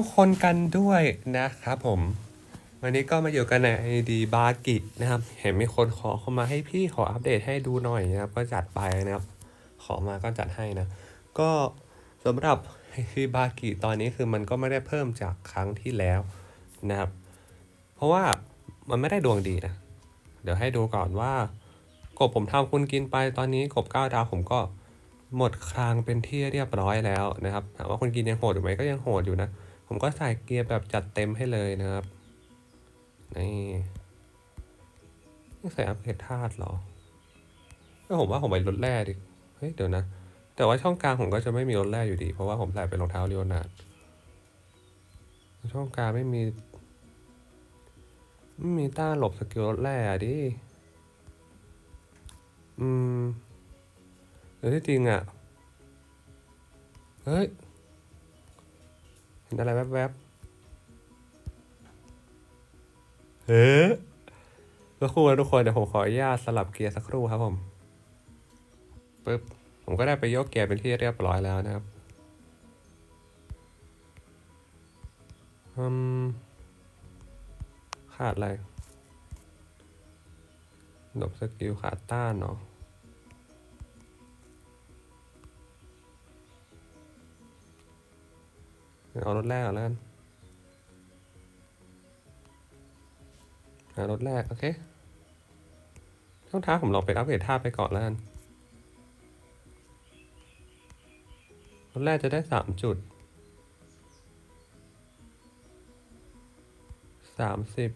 ทุกคนกันด้วยนะครับผม วันนี้ก็มาอยู่กันในไอดีบากินะครับ เห็นมีคนขอเข้ามาให้พี่ขออัปเดตให้ดูหน่อยนะครับ ก็จัดไปนะครับ ขอมาก็จัดให้นะ ก็สำหรับไอดีบากิตอนนี้คือมันก็ไม่ได้เพิ่มจากครั้งที่แล้วนะครับ เพราะว่ามันไม่ได้ดวงดีนะ เดี๋ยวให้ดูก่อนว่ากบผมทำคุณกินไปตอนนี้กบก้าดาวผมก็หมดครางเป็นที่เรียบร้อยแล้วนะครับถามว่าคุณกินยังโหดอยู่ไหมก็ยังโหดอยู่นะ ผมก็ใส่เกียร์แบบจัดเต็มให้เลยนะครับ นี่ใส่อัปเกรดธาตุหรอก็ผมว่าผมไปรถแร่ดิ เฮ้ยเดี๋ยวนะ แต่ว่าช่องกลางผมก็จะไม่มีรถแร่อยู่ดี เพราะว่าผมใส่เป็นรองเท้าเรียวนาดช่องกลางไม่มี ไม่มีต้านหลบสกิลรถแร่ดิ อืมหรือที่จริงอะ เฮ้ย เห็นอะไรแวบๆเฮ้ยสักครู่นะทุกคนเดี๋ยวผมขออนุญาตสลับเกียร์สักครู่ครับผมปึ๊บผมก็ได้ไปยกเกียร์เป็นที่เรียบร้อยแล้วนะครับอืมขาดอะไรหลบสกิลขาดต้านเนาะ เอารถแรกก่อนแล้วกันหารถแรก โอเคช่องท้าผมลองไปอัปเกรดท่าไปก่อนแล้วกันรถแรกจะได้สามจุดสามสิบ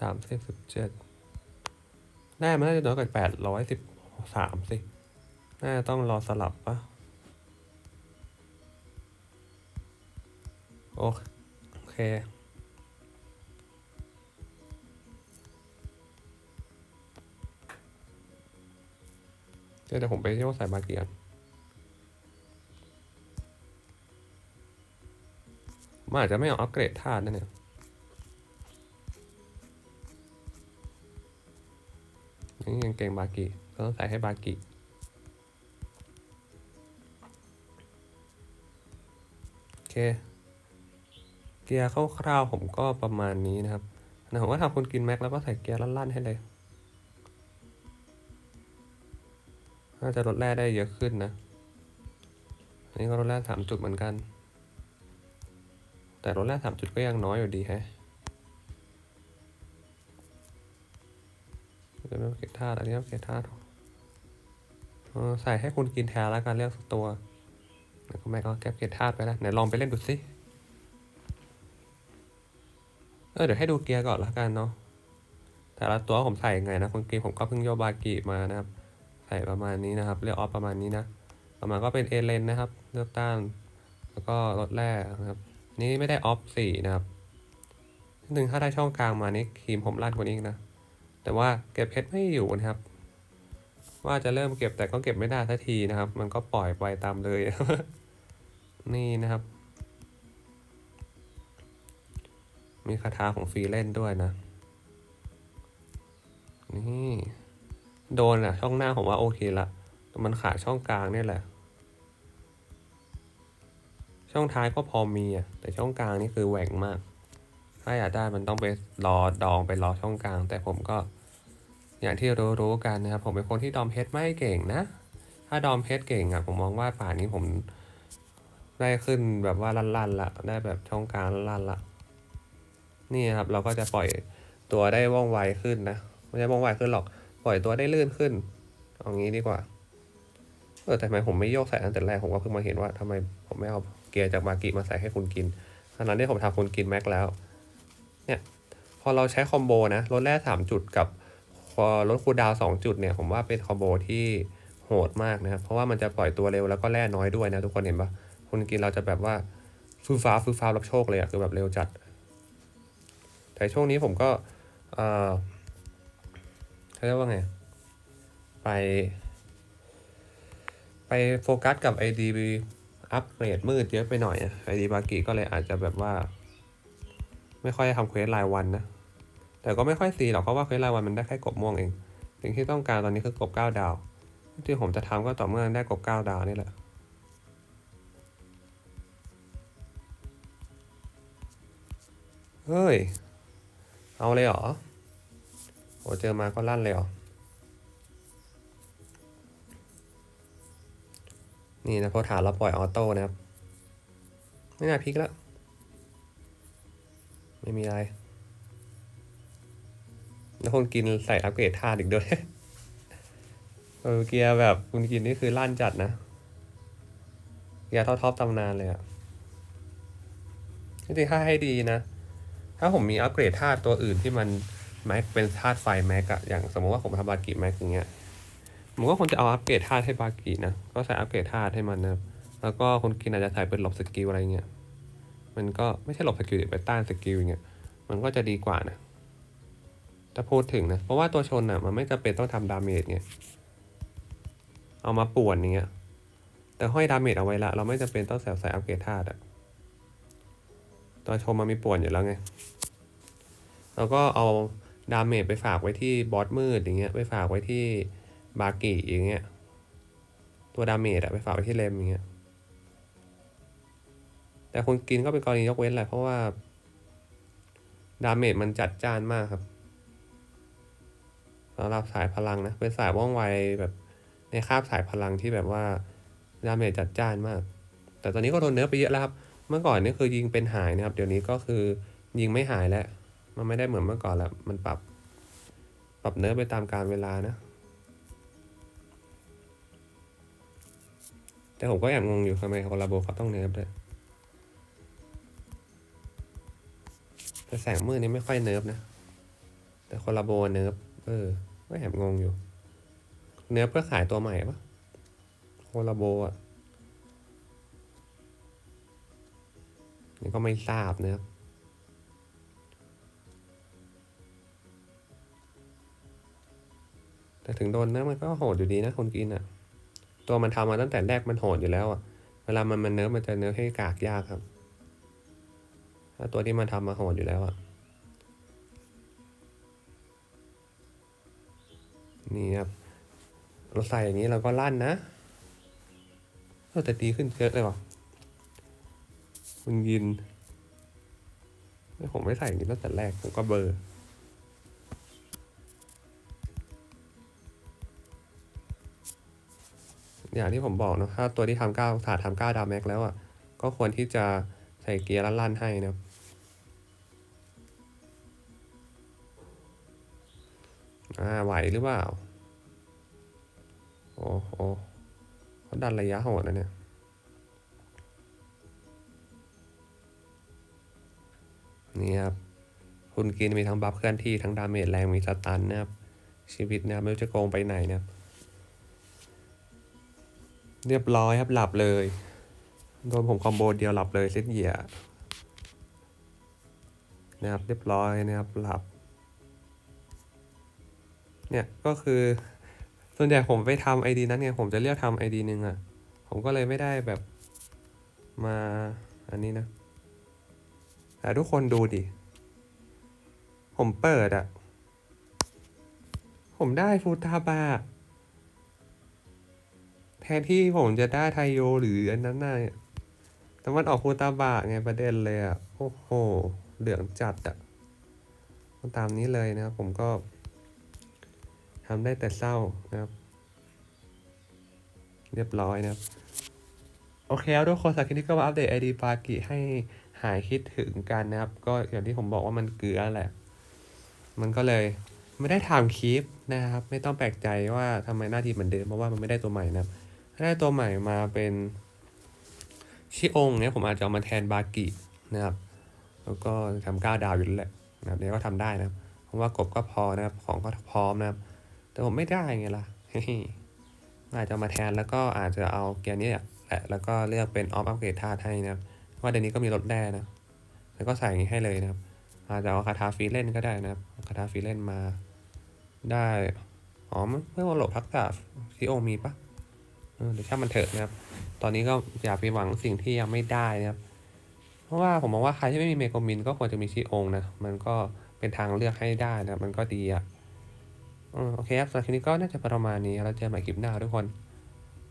สามสิบสิบเจ็ดได้มันน่าจะน้อยกว่าแปดร้อยสิบสามสิน่าต้องรอสลับปะ โอเค เดี๋ยวผมไปเที่ยวสายบาเกียนมันอาจจะไม่เอาอัปเกรดธาตุนะเนี่ยนี่ยังเก่งบากิก็ต้องใส่ให้บากิโอเค กียร์คร่าวๆผมก็ประมาณนี้นะครับนะผมก็ทำคนกินแม็กแล้วก็ใส่เกียร์ลั่นๆให้เลย น่าจะลดแร่ได้เยอะขึ้นนะ อันนี้ก็ลดแร่สามจุดเหมือนกัน แต่ลดแร่สามจุดก็ยังน้อยอยู่ดีแฮะเดี๋ยวไม่เก็บธาตุอันนี้เก็บธาตุใส่ให้คุณกินแทนแล้วกันเลือกสักตัว แล้วก็แม่ก็แก็บเก็บธาตุไปแล้วไหนลองไปเล่นดูสิ ออเดี๋ยวให้ดูเกียร์ก่อนล้วกันเนาะแต่ละตัวผมใส่ยังไงนะคุณกินผมก็เพิ่งโยบากิมานะครับ ใส่ประมาณนี้นะครับเลือกออฟประมาณนี้นะประมาณก็เป็นเอเลนนะครับเลือกต้านแล้วก็ลดแร่นะครับ นี่ไม่ได้ออฟสี่นะครับหนึ่งถ้าได้ช่องกลางมานี่ครีมผมลั่นกว่านี้นะ แต่ว่าเก็บเพชรไม่อยู่นะครับ ว่าจะเริ่มเก็บแต่ก็เก็บไม่ได้สักทีนะครับ มันก็ปล่อยไปตามเลย นี่นะครับ มีคาถาของฟรีเล่นด้วยนะ นี่ โดนอะช่องหน้าผมว่าโอเคละ มันขาดช่องกลางเนี่ยแหละ ช่องท้ายก็พอมีอะแต่ช่องกลางนี่คือแหว่งมาก ถ้าอยากได้มันต้องไปรอดองไปรอช่องกลาง แต่ผมก็ อย่างที่รู้ๆกันนะครับ ผมเป็นคนที่ดอมเพชรไม่เก่งนะ ถ้าดอมเพชรเก่งอะ ผมมองว่าป่านนี้ผมได้ขึ้นแบบว่าลั่นๆละ ได้แบบช่องกลางลั่นๆละ นี่ครับเราก็จะปล่อยตัวได้ว่องไวขึ้นนะไม่ใช่ว่องไวขึ้นหรอกปล่อยตัวได้ลื่นขึ้นเอางี้ดีกว่าเออแต่ทำไมผมไม่โยกใส่ตั้งแต่แรกผมก็เพิ่งมาเห็นว่าทำไมผมไม่เอาเกียร์จากบากิมาใส่ให้คุณกินขณะที่ผมทำคุณกินแม็กแล้วเนี่ยพอเราใช้คอมโบนะลดแร่สามจุดกับลดคูดาวสองจุดเนี่ยผมว่าเป็นคอมโบที่โหดมากนะครับเพราะว่ามันจะปล่อยตัวเร็วแล้วก็แร่น้อยด้วยนะทุกคนเห็นปะคุณกินเราจะแบบว่าฟื้ฟ้าฟื้ฟ้ารับโชคเลยอะคือแบบเร็วจัด แต่ช่วงนี้ผมก็เออเขาเรียกว่าไง ไป ไปโฟกัสกับไอดีอัปเกรดมืดเยอะไปหน่อยไอดีบากิก็เลยอาจจะแบบว่า ไม่ค่อยทำเควสรายวันนะ แต่ก็ไม่ค่อยซีหรอกเพราะว่าเควสรายวันมันได้แค่กบม่วงเอง สิ่งที่ต้องการตอนนี้คือกบเก้าดาว ที่ผมจะทำก็ต่อเมื่อได้กบเก้าดาวนี่แหละเฮ้ย เอาเลยเหรอโอ้เจอมาก็ลั่นเลยเหรอ นี่นะพอฐานเราปล่อยออโต้นะครับ ไม่น่าพลิกแล้ว ไม่มีอะไร แล้วคนกินใส่อัปเกรดท่าอีกด้วย เออเกียร์แบบคุณกินนี่คือลั่นจัดนะเกียร์เท่าท็อปตำนานเลยอะจริงๆถ้าให้ดีนะ ถ้าผมมีอัปเกรดธาตุตัวอื่นที่มันแม็กเป็นธาตุไฟแม็กอะอย่างสมมติว่าผมทำบากิแม็กอย่างเงี้ยผมก็ควรจะเอาอัปเกรดธาตุให้บากินะก็ใส่อัปเกรดธาตุให้มันนะแล้วก็คนกินอาจจะใส่เป็นหลบสกิลอะไรเงี้ยมันก็ไม่ใช่หลบสกิลหรือไปต้านสกิลอย่างเงี้ยมันก็จะดีกว่านะถ้าพูดถึงนะเพราะว่าตัวชนอะมันไม่จำเป็นต้องทำดาเมจไงเอามาป่วนอย่างเงี้ยแต่ห้อยดาเมจเอาไว้ละเราไม่จำเป็นต้องใส่ใส่อัปเกรดธาตุอะ ตัวชนมันมีป่วนอยู่แล้วไงเราก็เอาดาเมจไปฝากไว้ที่บอสมืดอย่างเงี้ยไปฝากไว้ที่บากิอย่างเงี้ยตัวดาเมจอะไปฝากไว้ที่เลมอย่างเงี้ยแต่คนกินก็เป็นกรณียกเว้นแหละเพราะว่าดาเมจมันจัดจ้านมากครับสำหรับสายพลังนะเป็นสายว่องไวแบบในคาบสายพลังที่แบบว่าดาเมจจัดจ้านมาก แต่ตอนนี้ก็โดนเนื้อไปเยอะแล้วครับ เมื่อก่อนนี่คือยิงเป็นหายนะครับ เดี๋ยวนี้ก็คือยิงไม่หายแล้ว มันไม่ได้เหมือนเมื่อก่อนแล้วมันปรับ ปรับเนื้อไปตามกาลเวลานะ แต่ผมก็แอบงงอยู่ทำไมคอลลาโบเขาต้องเนิร์ฟด้วยแต่แสงมืดนี่ไม่ค่อยเนิร์ฟนะ แต่คอลลาโบเนิร์ฟเออ ก็แอบงงอยู่ เนิร์ฟเพื่อขายตัวใหม่ปะคอลลาโบอะ นี่ก็ไม่ทราบนะครับแต่ถึงโดนนะมันก็โหดอยู่ดีนะคนกินอะ ตัวมันทำมาตั้งแต่แรกมันโหดอยู่แล้วอะ เวลามันมันเนิร์ฟมันจะเนิร์ฟให้กากยากครับ ถ้าตัวที่มันทำมาโหดอยู่แล้วอะ นี่ครับเราใส่อย่างนี้เราก็ลั่นนะเราแต่ดีขึ้นเยอะเลยว่ะ มันยินผมไม่ใส่อย่างนี้ตั้งแต่แรกผมก็เบอร์อย่างที่ผมบอกนะถ้าตัวที่ทำก้าถาดทำก้าดาวแม็กแล้วอะ ก็ควรที่จะใส่เกียร์ลั่นๆให้นะครับอ่าไหวหรือเปล่า โอ้โหเขาดันระยะโหดนะเนี่ย นี่ครับคุณกินมีทั้งบัฟเคลื่อนที่ทั้งดาเมจแรงมีสตันนะครับ ชีวิตนะครับไม่รู้จะโกงไปไหนนะครับ เรียบร้อยครับหลับเลยโดนผมคอมโบเดียวหลับเลยเซตเหยียนะครับเรียบร้อยนะครับหลับ เนี่ยก็คือส่วนใหญ่ผมไปทำไอดีนั้นไงผมจะเลือกทำไอดีหนึ่งอะ ผมก็เลยไม่ได้แบบมาอันนี้นะ แต่ทุกคนดูดิ ผมเปิดอะผมได้ฟูตาบาแทนที่ผมจะได้ไทโยหรืออันนั้นน่ะแต่มันออกฟูตาบะไงประเด็นเลยอะโอ้โห เหลืองจัดอะตามนี้เลยนะครับ ผมก็ทำได้แต่เศร้านะครับ เรียบร้อยนะครับ โอเคแล้วทุกคนสักทีนี้ก็มาอัปเดตไอดีปากิให้ หายคิดถึงกันนะครับ ก็อย่างที่ผมบอกว่ามันเกลือแหละ มันก็เลยไม่ได้ทำคลิปนะครับ ไม่ต้องแปลกใจว่าทำไมหน้าที่เหมือนเดิมเพราะว่ามันไม่ได้ตัวใหม่นะครับถ้าได้ตัวใหม่มาเป็นชิองเนี่ยผมอาจจะเอามาแทนบากินะครับ แล้วก็ทำก้าดาวอยู่แล้วแหละนะครับเนี่ยก็ทำได้นะครับเพราะว่ากบก็พอนะครับของก็พร้อมนะครับ แต่ผมไม่ได้ไงล่ะอาจจะมาแทนแล้วก็อาจจะเอาเกียร์นี้แหละแล้วก็เลือกเป็นออฟอัปเกรดธาตุให้นะครับเพราะ ว่าเดี๋ยวนี้ก็มีรถแร่นะแล้วก็ใส่อย่างนี้ให้เลยนะครับ อาจจะเอาคาถาฟรีเล่นก็ได้นะครับคาถาฟรีเล่นมา ได้อ๋อมเพื่อหลบทักษะซีโอมีปะเดี๋ยวช่างมันเถอะนะครับ ตอนนี้ก็อย่าไปหวังสิ่งที่ยังไม่ได้นะครับ เพราะว่าผมมองว่าใครที่ไม่มีเมโกมินก็ควรจะมีชีโองนะ มันก็เป็นทางเลือกให้ได้นะ มันก็ดีอะอืมโอเคครับสำหรับคลิปนี้ก็น่าจะประมาณนี้ แล้วเจอกันใหม่คลิปหน้าทุกคน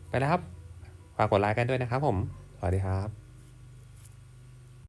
ไปแล้วครับ ฝากกดไลค์กันด้วยนะครับผม สวัสดีครับ